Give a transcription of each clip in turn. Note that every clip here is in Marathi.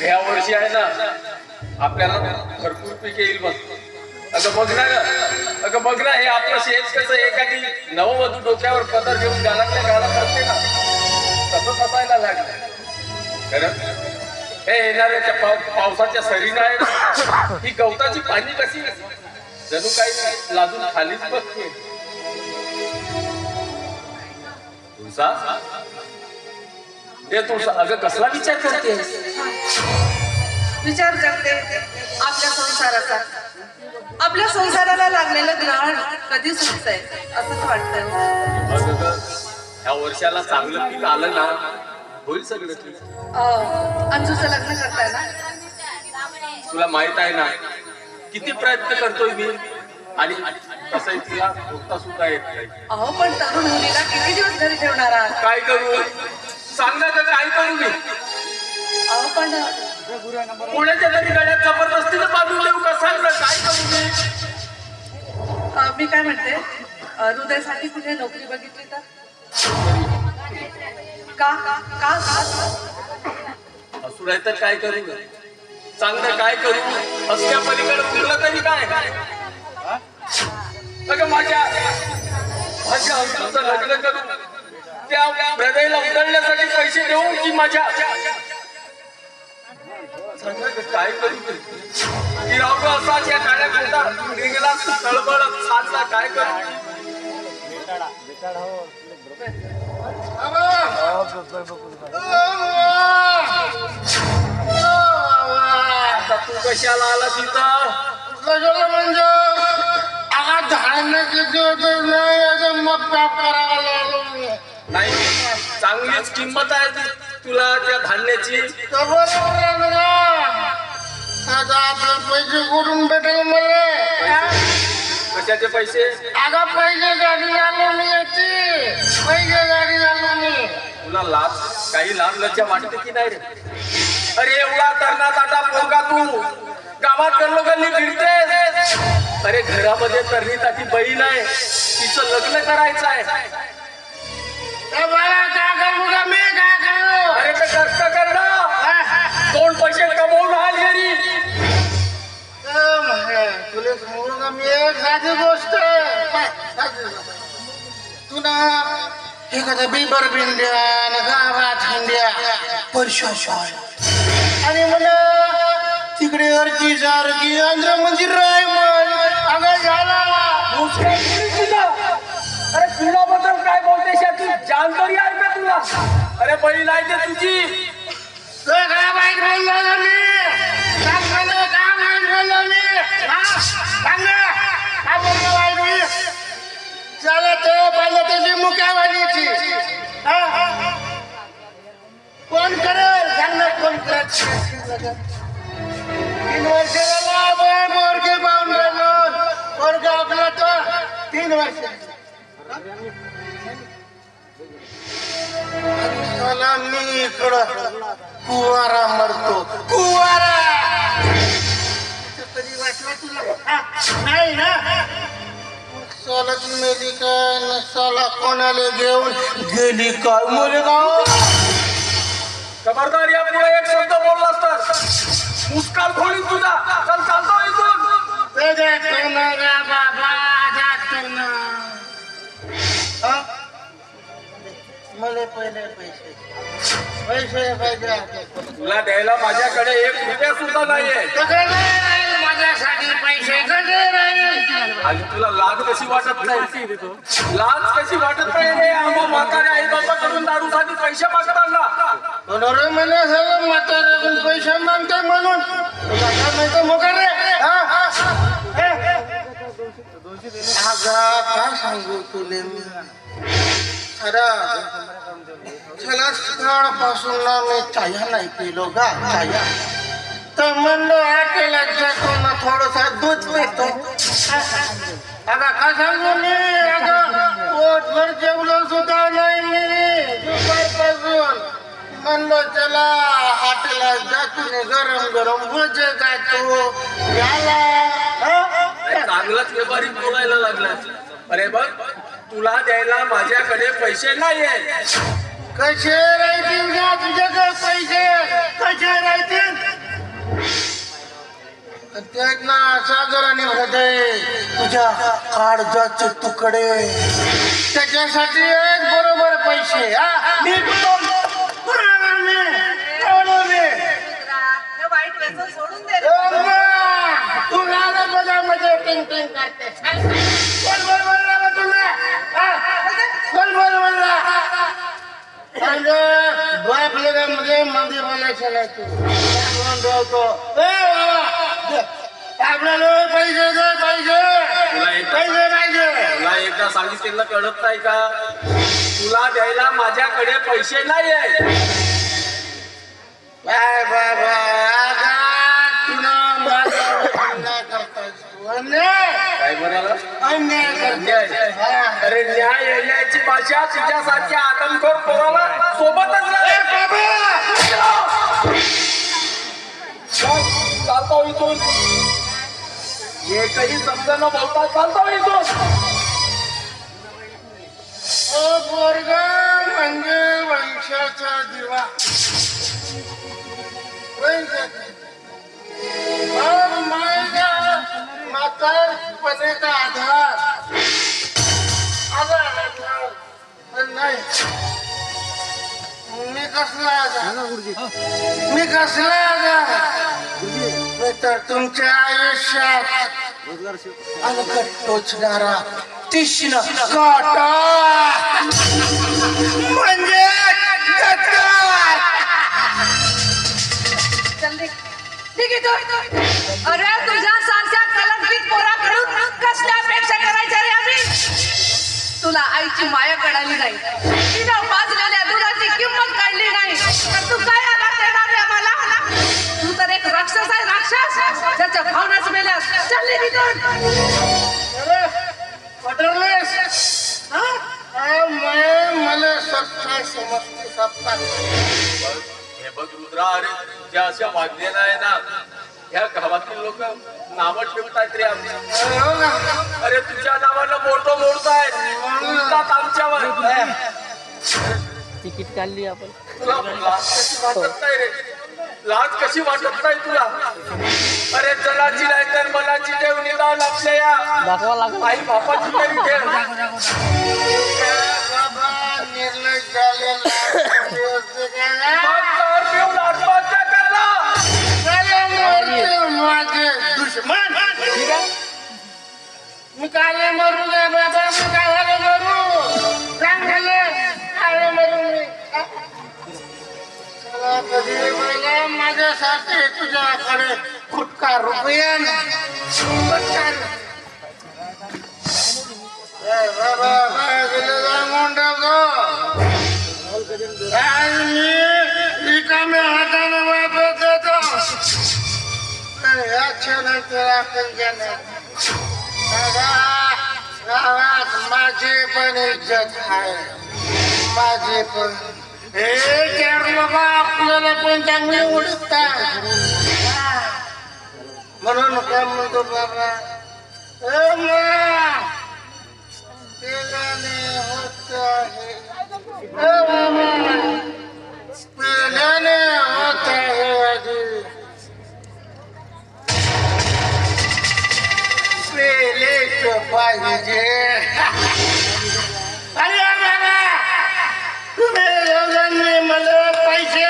ह्या वर्षी आहे ना आपल्याला भरपूर पीक येईल बघ. अगं बघ ना अगं बघ ना हे आपलं शेत कसं एखादी नववधू डोक्यावर पदर घेऊन गालातल्या गाला करते ना तसंच असायला लागलं. खरं हे येणाऱ्या त्या पाव- पावसाच्या सरीनं आहे ना, ही गवताची पाणी कशी जणू काही लाजून खालीच बघते तुळसा? हे तुळसा. अगं कसला विचार करते विचार करते आपल्या संसाराचा. आपल्या संसाराला लागलेलं ग्रहण कधी सुटतंय असंच वाटतंय. अगं ह्या वर्षाला चांगलं पीक आलं ना होईल सगळं अंजूचं लग्न करताय ना? तुला माहीत आहे ना किती प्रयत्न करतोय मी आणि तसंही तिला होता सुद्धा येत नाही. अहो पण तरुण मुलीला किती दिवस घरी ठेवणार काय करू? सांग गं, काय करू मी? पुण्याच्या घरी गड्यात जबरदस्तीने बांधून देऊ का? सांग ना काय करू मी? मी काय म्हणते? हृदयासाठी कुठे नोकरी बघितली तर? का? का? का का असू नाही तर काय करू ना काय करू? असल्या पलीकडे उरलं तरी काय? अगं माझ्या माझ्या अंकुचं लग्न करू. त्या हृदयाला उधळण्यासाठी पैसे देऊ की माझ्या काय तू कशाला आला तिथं कशाला म्हणजे आगा धान्य किती होतं नाही आता मग पॅक करावा लागलो नाही चांगलीच किंमत आहे तुला त्या धान्याची. आता आपले पैसे कुठून भेटेल मला? कशाचे पैसे? आगा पैसे गाडी आलो मी याची. पैसे गाडी आलो मी. तुला लाभ काही लाभ लज्जा वाटते की नाही रे? अरे एवढा तरणात आता पोरगा तू. गावात गल्लो गल्ली फिरते अरे घरामध्ये तरणीसाठी बहीण आहे. तिचं लग्न करायचं आहे. मी एक साधी गोष्ट तू ना एखादा बिबर भिंड्या न गावात हिंड्या परशाशाय आणि मला तिकडे अर्जी सारखी आंध्र मंदिर राय म्हण अगं झाला तुला. बद्दल काय बोलते तू जान तरी आहे का तुला अरे बळी आहे ते तुझी काय बाईक बोलला मी काय काय वाईट बोललो मी सांगा. ना. काय मी चला ते पाहिलं त्याची मुक्यावालीची हा? कोण करेल? सांग कोण करेल? तीन वर्ष झाला मोरगे पाहून राहिलो. आपला तो. तीन वर्ष. मी इकडं. कुवारा मरतो. कुवारा! नाही ना. सालाच मेली काय न साला कोणाला घेऊन? गेली काय मुलगाव? खबरदार या पुढे एक शब्द बोललास तर मुस्कान खोली तुझा. चल चालतो इथून. ते जातो ना रे बाबा ना हा? मला पहिले पैसे. पैसे पाहिजे. तुला द्यायला माझ्याकडे एक रुपया सुद्धा नाहीये. माझ्यासाठी पैसे कसे राहील आणि तुला लाज कशी वाटत नाही? लाज कशी वाटत नाही रे? आम्हा म्हातारे आई दारूसाठी पैसे मागताना बरोबर मला सगळं म्हाताऱ्याकडून पैसे मागते म्हणून. तुला काय माहिती मोका रे. हा? हे? अगं, काय सांगू तुले मी? अरे चला सकाळपासून ना मी चाया नाही पिलो चाया. तर म्हणलो हॉटेलात जातो ना. थोडसा दूध पितो. अगं काय सांगू मी? अगं पोटभर जेवलो सुद्धा नाही मी. दुपारपासून म्हणलो चला हॉटेलात जातो गरम गरम भजे जातो याला चांगलाच व्यापारी बोलायला लागला अरे बघ तुला द्यायला माझ्याकडे पैसे नाहीये. कसे राहतील का तुझ्याकडे पैसे? कसे राहतील? ते आहेत ना सागर आणि हृदय तुझ्या काळजाचे तुकडे. त्याच्यासाठी एक बरोबर पैसे हा? मी बरोबर मी बरोबर मी वाईट व्यसन सोडून दे. रे. अम्मा, तू लाला बजामध्ये टिंग टिंग करते कोण तुला हा? कोण बापमध्ये बोलायचं नाही तू. राहतो. ए बाबा, दे. आपल्याला पाहिजे. तुला एकदा सांगितलेलं कळत नाही का? तुला द्यायला माझ्याकडे पैसे नाही माझ्यावर अन्याय. अन्याय? काय म्हणाला? अन्याय न्याय करताय. अरे न्याय येण्याची भाषा तुझ्यासारख्या आदमखोर एकही शब्द न बोलता चालतो इथून. ओ पोरगा म्हणजे वंशाचा दिवा. म्हातारपणीचा आधार. आधार. पण नाही. मी कसला मी कसला मी तर तुमच्या आयुष्यात अलगट टोचणारा तीक्ष्ण काटा. म्हणजे अरे तुझ्या सारख्या कलंकित पोराकडून कसल्या अपेक्षा करायच्या रे आम्ही? तुला आईची माया कळाली नाही. चालली तिथून अरे, पटवलेस? मैं मला समजते सत्ता हे बघ रुद्रा अरे तुझ्या अशा वागलेला आहे ना ह्या गावातील लोक नावं ठेवतायत रे आमच्या अरे, हो? अरे तुझ्या नावानं मोठं मोडतायत. उलटात आमच्यावर. तिकीट काढली आपण. तुला लाज कशी वाटत नाही रे. लाज कशी वाटत नाही तुला? अरे जलाची नाही तर मनाची ठेव निदान आपल्या या. दाखवा लागला आई बापाची तरी ठेव बाबा निर्णय झालेला दुश्मन. मी काय मरू दे बाबा मी काय मरू माझ्यासाठी तुझ्याकडे फुटका रुपया नाही. मी रिकाम्या हाताने वापरत होतो या आपण जाणार गावात माझी पण इज्जत आहे माझी पण हे चार लोक आपल्याला पण चांगले ओळखतात म्हणून काय म्हणतो बाबा ए मा, पेल्याने होत आहे ए बाबा पेल्याने होत आहे आधी पेलेच पाहिजे दोघांनी मला पैसे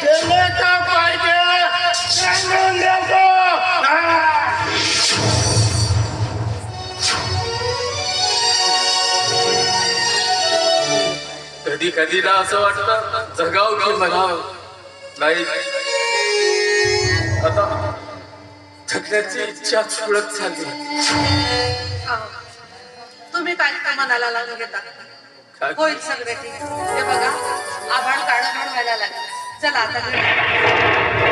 दिले तर पाहिजे सांगून देतो हा. कधी कधी ना असं वाटतं जगाव की म्हणावं नाही आता जगण्याची इच्छा चालली हा. तुम्ही काय का मनाला लावून घेता काय? होईल सगळे ठीक. हे बघा आभाळ काढून व्हायला लागलं. चला आता